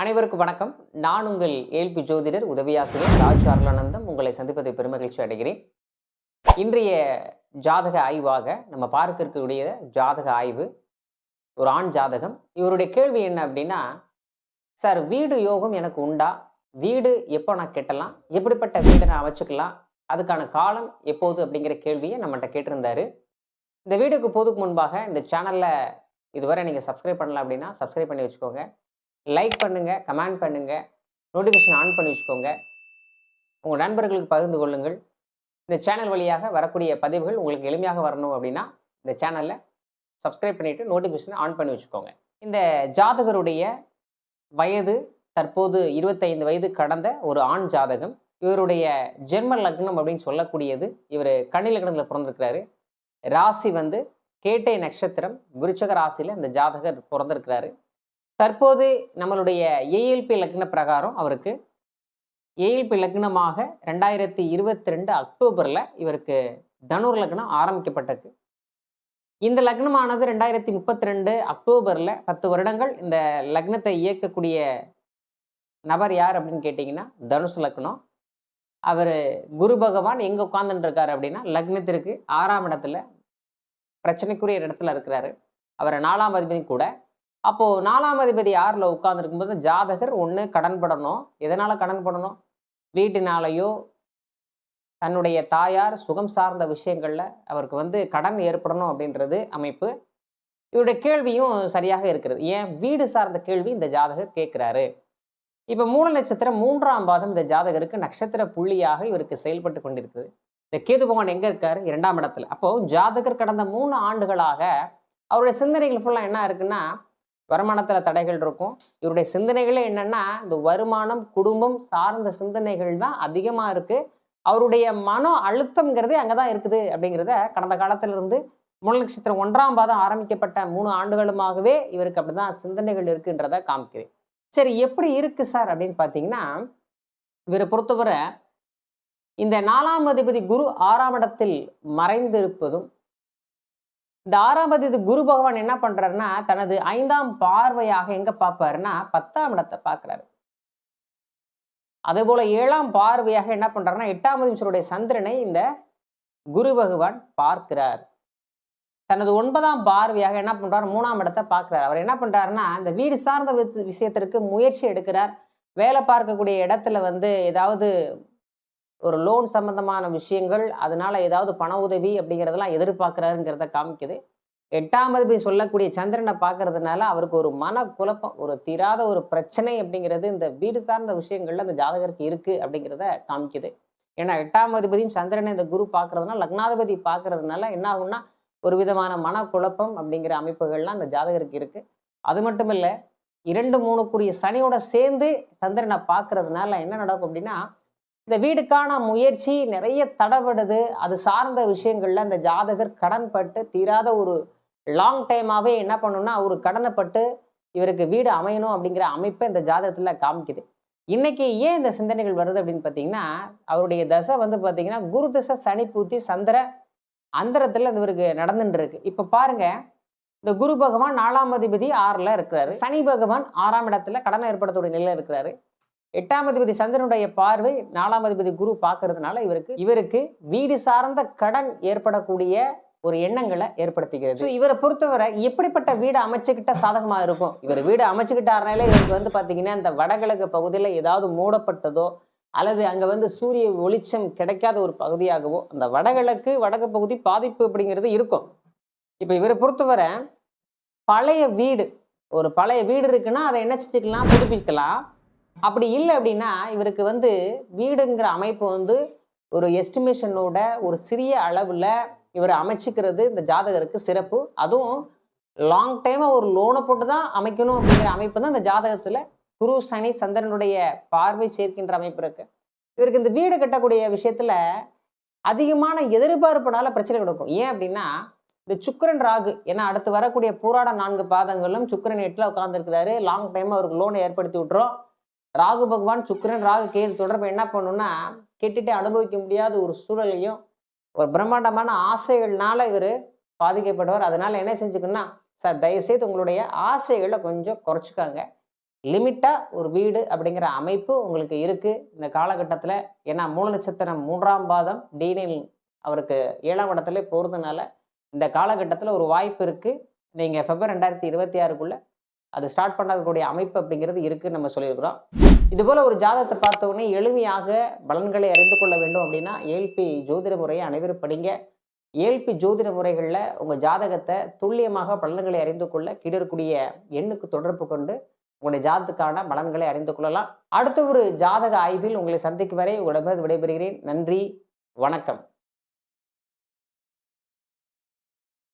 அனைவருக்கும் வணக்கம். நான் உங்கள் ஏல்பி ஜோதிடர் உதவியாசிரியர் ராஜ் அருளானந்தம். உங்களை சந்திப்பதை பெருமகிழ்ச்சி அடைகிறேன். இன்றைய ஜாதக ஆய்வாக நம்ம பார்க்க இருக்கக்கூடிய ஜாதக ஆய்வு ஒரு ஆண் ஜாதகம். இவருடைய கேள்வி என்ன அப்படின்னா சார் வீடு யோகம் எனக்கு உண்டா? வீடு எப்போ நான் கெட்டலாம்? எப்படிப்பட்ட வீடை நான் அமைச்சுக்கலாம்? அதுக்கான காலம் எப்போது? அப்படிங்கிற கேள்வியை நம்மகிட்ட கேட்டிருந்தாரு. இந்த வீடியோக்கு போதுக்கு முன்பாக இந்த சேனலில் இதுவரை நீங்கள் சப்ஸ்கிரைப் பண்ணலாம் அப்படின்னா சப்ஸ்கிரைப் பண்ணி வச்சுக்கோங்க. லைக் பண்ணுங்கள் கமெண்ட் பண்ணுங்கள் நோட்டிஃபிகேஷன் ஆன் பண்ணி வச்சுக்கோங்க. உங்கள் நண்பர்களுக்கு பகிர்ந்து கொள்ளுங்கள். இந்த சேனல் வழியாக வரக்கூடிய பதிவுகள் உங்களுக்கு எளிமையாக வரணும் அப்படின்னா இந்த சேனலில் சப்ஸ்கிரைப் பண்ணிவிட்டு நோட்டிஃபிகேஷன் ஆன் பண்ணி வச்சுக்கோங்க. இந்த ஜாதகருடைய வயது தற்போது இருபத்தைந்து வயது கடந்த ஒரு ஆண் ஜாதகம் இவருடைய ஜென்ம லக்னம் அப்படின்னு சொல்லக்கூடியது இவர் கன்னி லக்னத்தில் பிறந்திருக்கிறாரு. ராசி வந்து கேட்டை நட்சத்திரம் விருச்சக ராசியில் இந்த ஜாதகர் பிறந்திருக்கிறாரு. தற்போது நம்மளுடைய ஏஎல்பி லக்ன பிரகாரம் அவருக்கு ஏஎல்பி லக்னமாக ரெண்டாயிரத்தி இருபத்தி ரெண்டு அக்டோபரில் இவருக்கு தனுர் லக்னம் ஆரம்பிக்கப்பட்டிருக்கு இந்த லக்னமானது ரெண்டாயிரத்தி முப்பத்தி ரெண்டு அக்டோபரில் பத்து வருடங்கள் இந்த லக்னத்தை இயக்கக்கூடிய நபர் யார் அப்படின்னு கேட்டிங்கன்னா தனுசு லக்னம் அவர் குரு பகவான் எங்கே உட்கார்ந்துட்டு இருக்காரு அப்படின்னா லக்னத்திற்கு ஆறாம் இடத்துல பிரச்சனைக்குரிய இடத்துல இருக்கிறாரு. அவர் நாலாம் அதிபதி கூட அப்போ நாலாம் அதிபதி ஆறில் உட்காந்துருக்கும் போது ஜாதகர் ஒன்று கடன் படணும். எதனால கடன் படணும்? வீட்டினாலேயோ தன்னுடைய தாயார் சுகம் சார்ந்த விஷயங்கள்ல அவருக்கு வந்து கடன் ஏற்படணும் அப்படின்றது அமைப்பு. இவருடைய கேள்வியும் சரியாக இருக்கிறது. ஏன்? வீடு சார்ந்த கேள்வி இந்த ஜாதகர் கேட்கிறாரு. இப்ப மூல நட்சத்திரம் மூன்றாம் பாதம் இந்த ஜாதகருக்கு நட்சத்திர புள்ளியாக இவருக்கு செயல்பட்டு கொண்டிருக்குது. இந்த கேது பகவான் எங்க இருக்காரு? இரண்டாம் இடத்துல. அப்போ ஜாதகர் கடந்த மூணு ஆண்டுகளாக அவருடைய சிந்தனைகள் ஃபுல்லா என்ன இருக்குன்னா வருமானத்துல தடைகள் இருக்கும். இவருடைய சிந்தனைகளே என்னன்னா இந்த வருமானம் குடும்பம் சார்ந்த சிந்தனைகள் தான் அதிகமா இருக்கு. அவருடைய மன அழுத்தம்ங்கிறதே அங்கதான் இருக்குது அப்படிங்கிறத கடந்த காலத்துல இருந்து மூல நட்சத்திரம் ஒன்றாம் பாதம் ஆரம்பிக்கப்பட்ட மூணு ஆண்டுகளுமாகவே இவருக்கு அப்படிதான் சிந்தனைகள் இருக்குன்றத காமிக்குது. சரி எப்படி இருக்கு சார் அப்படின்னு பாத்தீங்கன்னா இவரை பொறுத்தவரை இந்த நாலாம் அதிபதி குரு ஆறாம் இடத்தில் மறைந்திருப்பதும் இந்த ஆறாம் குரு பகவான் என்ன பண்றாருன்னா தனது ஐந்தாம் பார்வையாக எங்க பார்ப்பாருன்னா பத்தாம் இடத்தை பார்க்கிறாரு. அதே போல ஏழாம் பார்வையாக என்ன பண்றாருன்னா எட்டாம் அதிபதியுடைய சந்திரனை இந்த குரு பகவான் பார்க்கிறார். தனது ஒன்பதாம் பார்வையாக என்ன பண்றாரு மூணாம் இடத்தை பார்க்கிறார். அவர் என்ன பண்றாருன்னா இந்த வீடு சார்ந்த விஷயத்திற்கு முயற்சி எடுக்கிறார். வேலை பார்க்கக்கூடிய இடத்துல வந்து ஏதாவது ஒரு லோன் சம்பந்தமான விஷயங்கள் அதனால ஏதாவது பண உதவி அப்படிங்கிறதெல்லாம் எதிர்பார்க்கிறாருங்கிறத காமிக்குது. எட்டாம் அதிபதி சொல்லக்கூடிய சந்திரனை பார்க்கறதுனால அவருக்கு ஒரு மன குழப்பம் ஒரு தீராத ஒரு பிரச்சனை அப்படிங்கிறது இந்த வீடு சார்ந்த விஷயங்கள்ல இந்த ஜாதகருக்கு இருக்கு அப்படிங்கிறத காமிக்குது. ஏன்னா எட்டாம் அதிபதியும் சந்திரனை இந்த குரு பார்க்கறதுனால லக்னாதிபதி பார்க்கறதுனால என்ன ஆகும்னா ஒரு விதமான மனக்குழப்பம் அப்படிங்கிற அமைப்புகள்லாம் அந்த ஜாதகருக்கு இருக்கு. அது மட்டும் இல்லை இரண்டு மூணுக்குரிய சனியோட சேர்ந்து சந்திரனை பார்க்கறதுனால என்ன நடக்கும் அப்படின்னா இந்த வீடுக்கான முயற்சி நிறைய தடபடுது. அது சார்ந்த விஷயங்கள்ல இந்த ஜாதகர் கடன் பட்டு தீராத ஒரு லாங் டைமாவே என்ன பண்ணணும்னா ஒரு கடனைப்பட்டு இவருக்கு வீடு அமையணும் அப்படிங்கிற அமைப்பை இந்த ஜாதகத்துல காமிக்குது. இன்னைக்கு ஏன் இந்த சிந்தனைகள் வருது அப்படின்னு பார்த்தீங்கன்னா அவருடைய தசை வந்து பார்த்தீங்கன்னா குரு தசை சனி பூத்தி சந்திர அந்தரத்துல இவருக்கு நடந்துட்டு இருக்கு. இப்ப பாருங்க இந்த குரு பகவான் நாலாம் அதிபதி ஆறுல இருக்கிறாரு. சனி பகவான் ஆறாம் இடத்துல கடனை ஏற்படுத்தக்கூடிய நிலையில இருக்கிறாரு. எட்டாம் அதிபதி சந்திரனுடைய பார்வை நாலாம் அதிபதி குரு பார்க்கறதுனால இவருக்கு இவருக்கு வீடு சார்ந்த கடன் ஏற்படக்கூடிய ஒரு எண்ணங்களை ஏற்படுத்திக்கிறது இவரை பொறுத்தவரை எப்படிப்பட்ட வீடு அமைச்சுக்கிட்ட சாதகமா இருக்கும்? இவர் வீடு அமைச்சுக்கிட்டாருனால இவருக்கு வந்து பாத்தீங்கன்னா இந்த வடகிழக்கு பகுதியில ஏதாவது மூடப்பட்டதோ அல்லது அங்க வந்து சூரிய வெளிச்சம் கிடைக்காத ஒரு பகுதியாகவோ அந்த வடகிழக்கு வடக்கு பகுதி பாதிப்பு அப்படிங்கிறது இருக்கும். இப்ப இவரை பொறுத்தவரை பழைய வீடு ஒரு பழைய வீடு இருக்குன்னா அதை என்ன செஞ்சுக்கலாம்? புதுப்பிக்கலாம். அப்படி இல்லை அப்படின்னா இவருக்கு வந்து வீடுங்கிற அமைப்பு வந்து ஒரு எஸ்டிமேஷனோட ஒரு சிறிய அளவில் இவர் அமைச்சிக்கிறது இந்த ஜாதகருக்கு சிறப்பு. அதுவும் லாங் டைமாக ஒரு லோனை போட்டு தான் அமைக்கணும் அப்படிங்கிற அமைப்பு தான் இந்த ஜாதகத்தில் குரு சனி சந்திரனுடைய பார்வை சேர்க்கின்ற அமைப்பு இருக்கு. இவருக்கு இந்த வீடு கட்டக்கூடிய விஷயத்துல அதிகமான எதிர்பார்ப்புனால பிரச்சனை கொடுக்கும். ஏன் அப்படின்னா இந்த சுக்கரன் ராகு ஏன்னா அடுத்து வரக்கூடிய பூராட நான்கு பாதங்களும் சுக்கிரன் எட்டில் உட்காந்துருக்கிறாரு லாங் டைம் அவருக்கு லோனை ஏற்படுத்தி விட்டுரும் ராகு பகவான் சுக்கிரன் ராகு கேது தொடர்பு என்ன பண்ணுன்னா கெட்டுட்டு அனுபவிக்க முடியாத ஒரு சூழலையும் ஒரு பிரம்மாண்டமான ஆசைகள்னால இவர் பாதிக்கப்படுவார். அதனால என்ன செஞ்சுக்கணும்னா சார் தயவுசெய்து உங்களுடைய ஆசைகளை கொஞ்சம் குறைச்சிக்காங்க. லிமிட்டாக ஒரு வீடு அப்படிங்கிற அமைப்பு உங்களுக்கு இருக்குது இந்த காலகட்டத்தில் ஏன்னா மூல நட்சத்திரம் மூன்றாம் பாதம் டீனில் அவருக்கு ஏழாம் இடத்துல போகிறதுனால இந்த காலகட்டத்தில் ஒரு வாய்ப்பு இருக்குது நீங்கள் பிப்ரவரி ரெண்டாயிரத்தி இருபத்தி ஆறுக்குள்ளே அது ஸ்டார்ட் பண்ணக்கூடிய அமைப்பு அப்படிங்கிறது இருக்குன்னு நம்ம சொல்லியிருக்கிறோம். இதுபோல் ஒரு ஜாதகத்தை பார்த்த எளிமையாக பலன்களை அறிந்து கொள்ள வேண்டும் அப்படின்னா ஏல்பி ஜோதிட முறையை அனைவரும் படிங்க. ஏல்பி ஜோதிட முறைகளில் உங்கள் ஜாதகத்தை துல்லியமாக பலன்களை அறிந்து கொள்ள கிடக்கூடிய எண்ணுக்கு தொடர்பு கொண்டு உங்களுடைய ஜாதத்துக்கான பலன்களை அறிந்து கொள்ளலாம். அடுத்த ஒரு ஜாதக ஆய்வில் உங்களை சந்திக்கும் வரை உங்களிடமிருந்து விடைபெறுகிறேன். நன்றி. வணக்கம்.